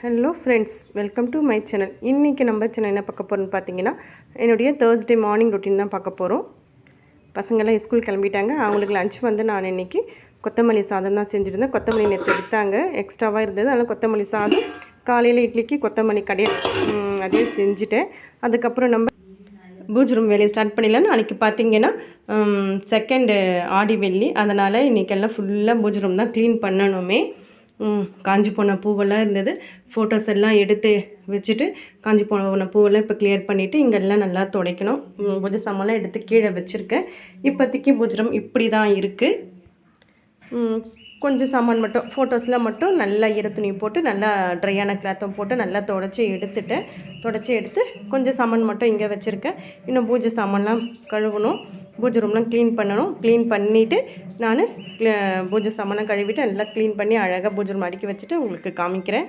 Hello friends welcome to my channel இன்றைக்கி நம்ம channel என்ன பார்க்க போகிறோம்னு பார்த்தீங்கன்னா என்னுடைய தேர்ஸ்டே மார்னிங் ரொட்டீன் தான் பார்க்க போகிறோம் பசங்கள்லாம் ஸ்கூல் கிளம்பிட்டாங்க. அவங்களுக்கு லஞ்ச் வந்து நான் இன்றைக்கி கொத்தமல்லி சாதம் தான் செஞ்சுருந்தேன். கொத்தமல்லி நேற்று எடுத்தாங்க. எக்ஸ்ட்ராவாக இருந்தது. அதனால் கொத்தமல்லி சாதம் காலையில் இட்லிக்கு கொத்தமல்லி கடையில் அதே செஞ்சுட்டேன். அதுக்கப்புறம் நம்ம பூஜ் ரூம் வேலையை ஸ்டார்ட் பண்ணிடலாம். நாளைக்கு பார்த்தீங்கன்னா செகண்டு ஆடி வெள்ளி. அதனால் இன்றைக்கெல்லாம் ஃபுல்லாக பூஜ் ரூம் தான் க்ளீன் பண்ணணுமே. காஞ்சி போன பூவெல்லாம் இருந்தது. ஃபோட்டோஸ் எல்லாம் எடுத்து வச்சுட்டு காஞ்சி போன பூவெல்லாம் இப்போ கிளியர் பண்ணிவிட்டு இங்கெல்லாம் நல்லா துடைக்கணும். பூஜை சாமான்லாம் எடுத்து கீழே வச்சுருக்கேன். இப்போதைக்கு பூஜ்ரம் இப்படி தான் இருக்குது கொஞ்சம் சாமான் மட்டும் ஃபோட்டோஸில் மட்டும் நல்லா ஈர துணி போட்டு நல்லா ட்ரையான கிளாத்தும் போட்டு நல்லா தொடச்சி எடுத்துட்டேன். தொடச்சி எடுத்து கொஞ்சம் சாமான் மட்டும் இங்கே வச்சுருக்கேன். இன்னும் பூஜை சாமான்லாம் கழுவணும். பூஜை ரூம்லாம் க்ளீன் பண்ணணும். க்ளீன் பண்ணிவிட்டு நான் பூஜை சாமானம் கழுவிட்டு நல்லா க்ளீன் பண்ணி அழகாக பூஜை ரூம் அடுக்கி வச்சுட்டு உங்களுக்கு காமிக்கிறேன்.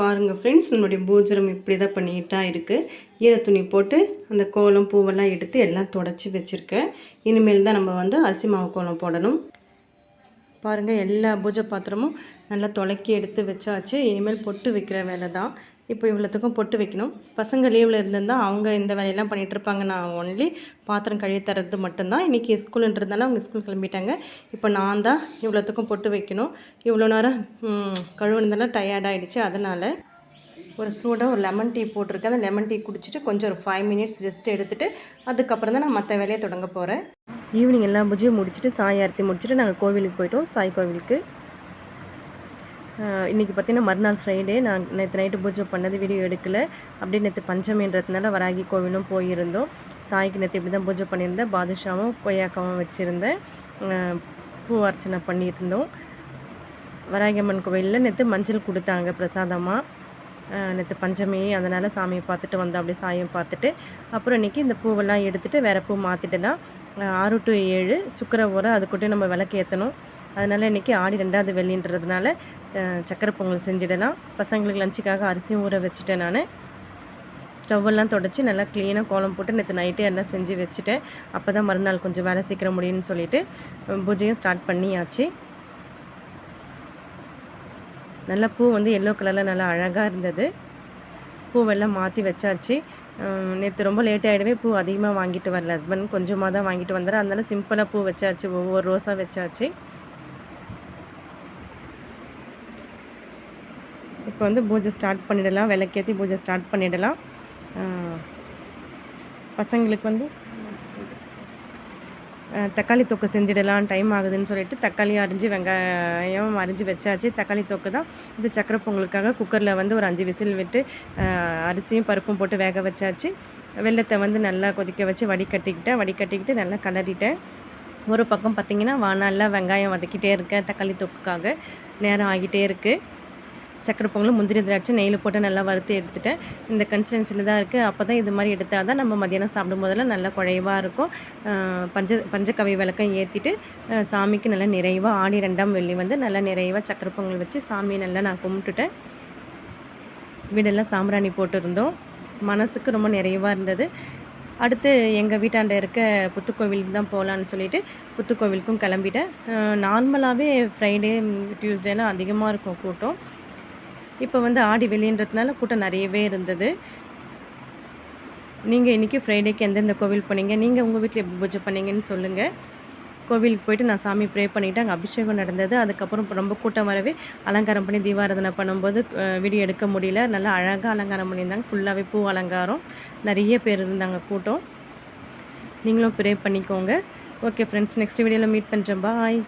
பாருங்கள் ஃப்ரெண்ட்ஸ் நம்மளுடைய ரூம் இப்படி தான் பண்ணிக்கிட்டா இருக்குது ஈர துணி போட்டு அந்த கோலம் பூவெல்லாம் எடுத்து எல்லாம் தொடச்சி வச்சுருக்கேன். இனிமேல் தான் நம்ம வந்து அரிசி மாவு கோலம் போடணும். பாருங்கள் எல்லா பூஜை பாத்திரமும் நல்லா துலக்கி எடுத்து வச்சாச்சு. இனிமேல் பொட்டு வைக்கிற வேலை தான் இப்போ இவ்வளோத்துக்கும் பொட்டு வைக்கணும். பசங்க லீவில் இருந்திருந்தால் அவங்க இந்த வேலையெல்லாம் பண்ணிகிட்ருப்பாங்க நான் ஒன்லி பாத்திரம் கழுவி தரது மட்டும்தான். இன்றைக்கி ஸ்கூலுன்றதுனால அவங்க ஸ்கூல் கிளம்பிட்டாங்க. இப்போ நான் தான் இவ்வளோத்துக்கும் பொட்டு வைக்கணும். இவ்வளோ நேரம் கழுவுனதெல்லாம் டயர்ட் ஆகிடுச்சு அதனால் ஒரு சூடாக ஒரு லெமன் டீ போட்டிருக்கேன் அந்த லெமன் டீ குடிச்சிட்டு கொஞ்சம் ஒரு ஃபைவ் மினிட்ஸ் ரெஸ்ட் எடுத்துகிட்டு அதுக்கப்புறம் தான் நான் மற்ற வேலையை தொடங்க போகிறேன் ஈவினிங் எல்லா பூஜையும் முடிச்சுட்டு சாய் ஆரத்தி முடிச்சுட்டு நாங்கள் கோவிலுக்கு போயிட்டோம். சாய் கோவிலுக்கு. இன்றைக்கி பார்த்தீங்கன்னா மறுநாள் ஃப்ரைடே நான் நேற்று நைட்டு பூஜை பண்ணது வீடியோ எடுக்கலை. அப்படியே நேற்று பஞ்சமின்றதுனால வராகி கோவிலும் போயிருந்தோம். சாய்க்கு நேற்று இப்படி தான் பூஜை பண்ணியிருந்தேன். பாதுஷாவும் கொய்யாக்காவும் வச்சுருந்தேன். பூ அர்ச்சனை பண்ணியிருந்தோம். வராகியம்மன் கோவிலில் நேற்று மஞ்சள் கொடுத்தாங்க பிரசாதமாக நேற்று பஞ்சமி அதனால் சாமியை பார்த்துட்டு வந்தோம். அப்படியே சாயம் பார்த்துட்டு அப்புறம் இன்றைக்கி இந்த பூவெல்லாம் எடுத்துகிட்டு வேறு பூ மாற்றிட்டுலாம் ஆறு டு ஏழு சுக்கரை ஊரை அதுக்கூட்டி நம்ம விளக்கு ஏற்றணும் அதனால் இன்றைக்கி ஆடி ரெண்டாவது வெள்ளின்றதுனால சக்கரை பொங்கல் செஞ்சிடலாம். பசங்களுக்கு லஞ்சுக்காக அரிசியும் ஊற வச்சுட்டேன் நான். ஸ்டவ்வெல்லாம் தொடச்சி நல்லா க்ளீனாக கோலம் போட்டு நேற்று நைட்டே எல்லாம் செஞ்சு வச்சுட்டேன். அப்போ தான் மறுநாள் கொஞ்சம் வேலை சீக்கிரம் முடியும்னு சொல்லிட்டு பூஜையும் ஸ்டார்ட் பண்ணியாச்சு. நல்லா பூ வந்து எல்லோ கலரில் நல்லா அழகாக இருந்தது. பூவெல்லாம் மாற்றி வச்சாச்சு. நேற்று ரொம்ப லேட் ஆகிடவே பூ அதிகமாக வாங்கிட்டு வரல. ஹஸ்பண்ட் கொஞ்சமாக தான் வாங்கிட்டு வந்தார். அதனால சிம்பிளாக பூ வச்சாச்சு. ஒவ்வொரு ரோஸாக வச்சாச்சு. இப்போ வந்து பூஜை ஸ்டார்ட் பண்ணிடலாம். விளக்கேற்றி பூஜை ஸ்டார்ட் பண்ணிடலாம். பசங்களுக்கு வந்து தக்காளி தொக்கு செஞ்சிடலாம். டைம் ஆகுதுன்னு சொல்லிட்டு தக்காளி அரிஞ்சு வெங்காயம் அரிஞ்சு வச்சாச்சு. தக்காளி தொக்கு தான் இது சக்கரை பொங்கலுக்காக குக்கரில் வந்து ஒரு அஞ்சு விசில் விட்டு அரிசியும் பருப்பும் போட்டு வேக வச்சாச்சு. வெள்ளத்தை வந்து நல்லா கொதிக்க வச்சு வடிகட்டிக்கிட்டேன். வடிகட்டிக்கிட்டு நல்லா கலரிட்டேன். ஒரு பக்கம் பார்த்திங்கன்னா வானாலில் வெங்காயம் வதக்கிட்டே இருக்கேன் தக்காளி தொக்குக்காக. நேரம் ஆகிட்டே இருக்குது சக்கரை பொங்கலும் முந்திரி திராட்சை நெய்யில் போட்டு நல்லா வறுத்து எடுத்துட்டேன். இந்த கன்சிஸ்டன்சியில் தான் இருக்குது அப்போ தான் இது மாதிரி எடுத்தால் தான் நம்ம மதியானம் சாப்பிடும் போதெல்லாம் நல்லா குழைவாக இருக்கும். பஞ்ச பஞ்சக்கவி விளக்கம் ஏற்றிட்டு சாமிக்கு நல்லா நிறைவாக ஆடி ரெண்டாம் வெள்ளி வந்து நல்லா நிறைவாக சக்கரை பொங்கல் வச்சு சாமியை நல்லா நான் கும்பிட்டுட்டேன். வீடெல்லாம் சாம்பிராணி போட்டிருந்தோம். மனசுக்கு ரொம்ப நிறைவாக இருந்தது. அடுத்து எங்கள் வீட்டாண்ட இருக்க புத்துக்கோவிலுக்கு தான் போகலான்னு சொல்லிட்டு புத்துக்கோவிலுக்கும் கிளம்பிட்டேன். நார்மலாகவே ஃப்ரைடே டியூஸ்டேலாம் அதிகமாக இருக்கும் கூட்டம். இப்போ வந்து ஆடி வெளின்றதுனால கூட்டம் நிறையவே இருந்தது. நீங்கள் இன்றைக்கி ஃப்ரைடேக்கு எந்தெந்த கோவில் போனீங்க? நீங்கள் உங்கள் வீட்டில் எப்படி பூஜை பண்ணீங்கன்னு சொல்லுங்கள் கோவிலுக்கு போயிட்டு நான் சாமி ப்ரே பண்ணிவிட்டு அங்கே அபிஷேகம் நடந்தது. அதுக்கப்புறம் ரொம்ப கூட்டம் வரவே அலங்காரம் பண்ணி தீபாராதனை பண்ணும்போது வீடியோ எடுக்க முடியல. நல்லா அழகாக அலங்காரம் பண்ணியிருந்தாங்க. ஃபுல்லாகவே பூ அலங்காரம். நிறைய பேர் இருந்தாங்க கூட்டம். நீங்களும் ப்ரே பண்ணிக்கோங்க. ஓகே ஃப்ரெண்ட்ஸ் நெக்ஸ்ட் வீடியோவில் மீட் பண்ணுறேன் பாய்